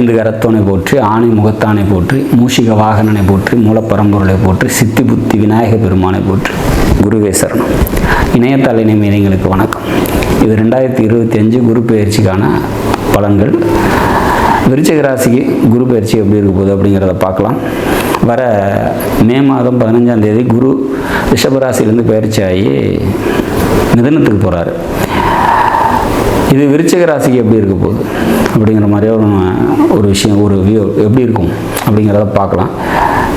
ஐந்து கரத்தோனை போற்றி ஆணை முகத்தானை போற்றி மூஷிக வாகனனை போற்றி மூலப்பரம்பொருளை போற்றி சித்தி புத்தி விநாயக பெருமானை போற்றி. குருவே சரணம். இணையதள வணக்கம். இது ரெண்டாயிரத்தி இருபத்தி அஞ்சு குரு பயிற்சிக்கான பலன்கள். விருச்சிக ராசிக்கு குரு பயிற்சி எப்படி இருக்க போகுது அப்படிங்கிறத பார்க்கலாம். வர மே மாதம் பதினஞ்சாம் தேதி குரு ரிஷபராசிலேருந்து பயிற்சி ஆகி மிதனத்துக்கு போகிறாரு இது விருச்சிக ராசிக்கு எப்படி இருக்க போகுது? அப்படிங்கிற மாதிரியே ஒரு ஒரு விஷயம் ஒரு வியூ எப்படி இருக்கும் அப்படிங்கிறத பார்க்கலாம்.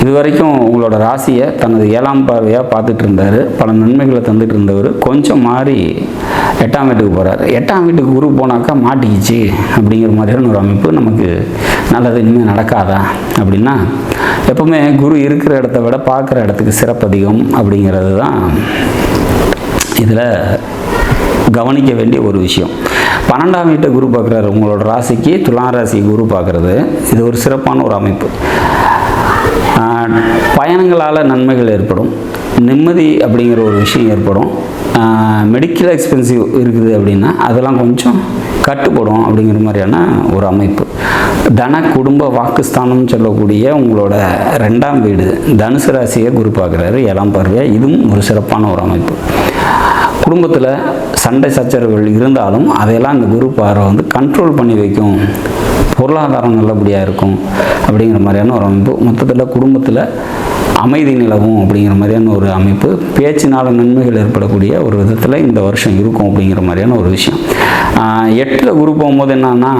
இது வரைக்கும் உங்களோட ராசியை தனது ஏழாம் பார்வையாக பார்த்துட்டு இருந்தார். பல நன்மைகளை தந்துட்டு இருந்தவர். கொஞ்சம் மாறி எட்டாம் வீட்டுக்கு போகிறார் எட்டாம் வீட்டுக்கு குரு போனாக்கா மாட்டிக்கிச்சு அப்படிங்கிற மாதிரியான ஒரு அமைப்பு நமக்கு நல்லது இனிமேல் நடக்காதா? அப்படின்னா எப்பவுமே குரு இருக்கிற இடத்த விட பார்க்குற இடத்துக்கு சிறப்பு அதிகம் அப்படிங்கிறது தான் இதில் கவனிக்க வேண்டிய ஒரு விஷயம். பன்னெண்டாம் வீட்டை குரு பார்க்குறாரு. உங்களோட ராசிக்கு துலாம் ராசி குரு பார்க்குறது. இது ஒரு சிறப்பான ஒரு அமைப்பு. பயணங்களால் நன்மைகள் ஏற்படும். நிம்மதி அப்படிங்கிற ஒரு விஷயம் ஏற்படும். மெடிக்கல் எக்ஸ்பென்சிவ் இருக்குது அப்படின்னா அதெல்லாம் கொஞ்சம் கட்டுப்படும் அப்படிங்கிற மாதிரியான ஒரு அமைப்பு. தன குடும்ப வாக்குஸ்தானம்னு சொல்லக்கூடிய உங்களோட ரெண்டாம் வீடு தனுசு ராசியை குரு பார்க்குறாரு. ஏழாம் பார்வையாக இதுவும் ஒரு சிறப்பான ஒரு அமைப்பு. குடும்பத்தில் சண்டை சச்சரவுகள் இருந்தாலும் அதையெல்லாம் அந்த குரு பார்வை வந்து கண்ட்ரோல் பண்ணி வைக்கும். பொருளாதாரம் நல்லபடியாக இருக்கும் அப்படிங்கிற மாதிரியான ஒரு அமைப்பு. மொத்தத்தில் குடும்பத்தில் அமைதி நிலவும் அப்படிங்கிற மாதிரியான ஒரு அமைப்பு. பேச்சினால் நன்மைகள் ஏற்படக்கூடிய ஒரு விதத்தில் இந்த வருஷம் இருக்கும் அப்படிங்கிற மாதிரியான ஒரு விஷயம். எட்டில் குரு போகும்போது என்னன்னா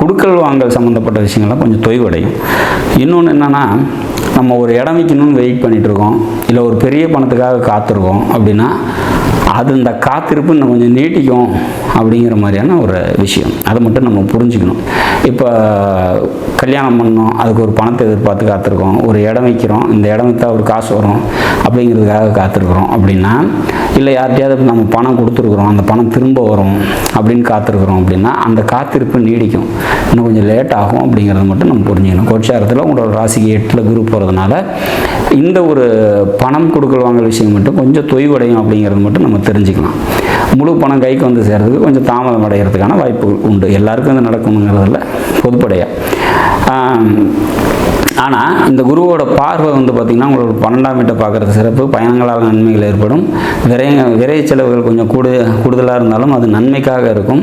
குடுக்கல் வாங்கல் சம்மந்தப்பட்ட விஷயங்கள்லாம் கொஞ்சம் தொய்வடையும். இன்னொன்று என்னென்னா நம்ம ஒரு இடம் விற்கணும்னு வெயிட் பண்ணிகிட்ருக்கோம் இருக்கோம் இல்லை ஒரு பெரிய பணத்துக்காக காத்திருக்கோம் அப்படின்னா அது இந்த காத்திருப்பு இன்னும் கொஞ்சம் நீட்டிக்கும் அப்படிங்கிற மாதிரியான ஒரு விஷயம். அதை மட்டும் நம்ம புரிஞ்சுக்கணும். இப்போ கல்யாணம் பண்ணோம் அதுக்கு ஒரு பணத்தை எதிர்பார்த்து காத்திருக்கோம். ஒரு இடம் வைக்கிறோம் இந்த இடம் வைத்தா ஒரு காசு வரும் அப்படிங்கிறதுக்காக காத்திருக்கிறோம். அப்படின்னா இல்லை யார்கிட்டயாவது நம்ம பணம் கொடுத்துருக்குறோம் அந்த பணம் திரும்ப வரும் அப்படின்னு காத்திருக்கிறோம் அப்படின்னா அந்த காத்திருப்பு நீடிக்கும். இன்னும் கொஞ்சம் லேட் ஆகும் அப்படிங்கிறத மட்டும் நம்ம புரிஞ்சுக்கணும். கோட்சாரத்தில் உங்களோட ராசிக்கு எட்டில் குரு போகிறதுனால இந்த ஒரு பணம் கொடுக்கல் வாங்கல் விஷயம் மட்டும் கொஞ்சம் தொய்வடையும் அப்படிங்கிறது மட்டும் நம்ம தெரிஞ்சுக்கலாம். முழு பணம் கைக்கு வந்து சேர்றதுக்கு கொஞ்சம் தாமதம் அடைகிறதுக்கான வாய்ப்புகள் உண்டு. எல்லாருக்கும் அது நடக்கணுங்கிறதில்ல பொதுப்படையாக ஆனால் இந்த குருவோட பார்வை வந்து பார்த்திங்கன்னா உங்களோட பன்னெண்டாம் வீட்டை பார்க்குறது சிறப்பு. பயணங்களால் நன்மைகள் ஏற்படும். விரைய விரை செலவுகள் கொஞ்சம் கூடு கூடுதலாக இருந்தாலும் அது நன்மைக்காக இருக்கும்.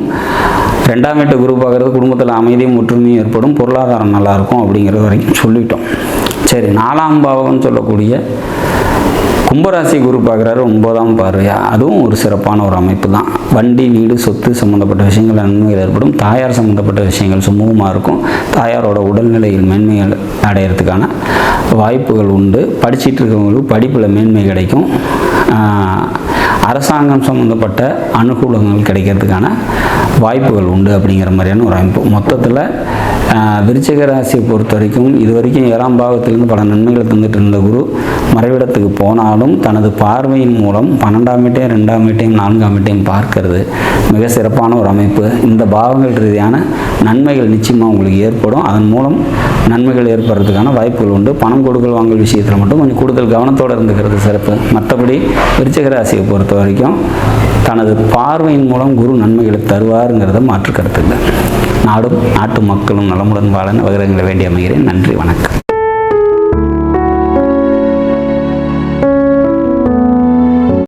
ரெண்டாம் வீட்டை குரு பார்க்குறது குடும்பத்தில் அமைதியும் ஒற்றுமையும் ஏற்படும். பொருளாதாரம் நல்லாயிருக்கும் அப்படிங்கிறது வரைக்கும் சொல்லிட்டோம். சரி நாலாம் பாவம்னு சொல்லக்கூடிய கும்பராசி குரு பார்க்குறாரு ஒன்பதாம் பார்வையா? அதுவும் ஒரு சிறப்பான ஒரு அமைப்பு தான். வண்டி வீடு சொத்து சம்மந்தப்பட்ட விஷயங்கள் நன்மைகள் ஏற்படும். தாயார் சம்மந்தப்பட்ட விஷயங்கள் சுமூகமாக இருக்கும். தாயாரோட உடல்நிலையில் மேன்மைகள் அடையிறதுக்கான வாய்ப்புகள் உண்டு. படிச்சிட்டு இருக்கவங்களுக்கு படிப்பில் மேன்மை கிடைக்கும். அரசாங்கம் சம்மந்தப்பட்ட அனுகூலங்கள் கிடைக்கிறதுக்கான வாய்ப்புகள் உண்டு அப்படிங்கிற மாதிரியான ஒரு அமைப்பு. மொத்தத்தில் விருச்சிக ராசியை பொறுத்த வரைக்கும் இது வரைக்கும் ஏழாம் பாவத்திலிருந்து பல நன்மைகளை தந்துட்டு இருந்த குரு மறைவிடத்துக்கு போனாலும் தனது பார்வையின் மூலம் பன்னெண்டாம் வீட்டையும் ரெண்டாம் வீட்டையும் நான்காம் வீட்டையும் பார்க்கறது மிக சிறப்பான ஒரு அமைப்பு. இந்த பாவங்கள் ரீதியான நன்மைகள் நிச்சயமாக உங்களுக்கு ஏற்படும். அதன் மூலம் நன்மைகள் ஏற்படுறதுக்கான வாய்ப்புகள் உண்டு. பணம் கொடுக்கல் வாங்கல் விஷயத்தில் மட்டும் கொஞ்சம் கூடுதல் கவனத்தோடு இருந்துக்கிறது சிறப்பு. மற்றபடி விருச்சக ராசியை பொறுத்த வரைக்கும் தனது பார்வையின் மூலம் குரு நன்மைகளை தருவாருங்கிறத மாற்று கருத்து நாடும் நாட்டு மக்களும் நலமுடன் வாழ நவகிரகங்களை வேண்டி அமைகிறேன். நன்றி வணக்கம்.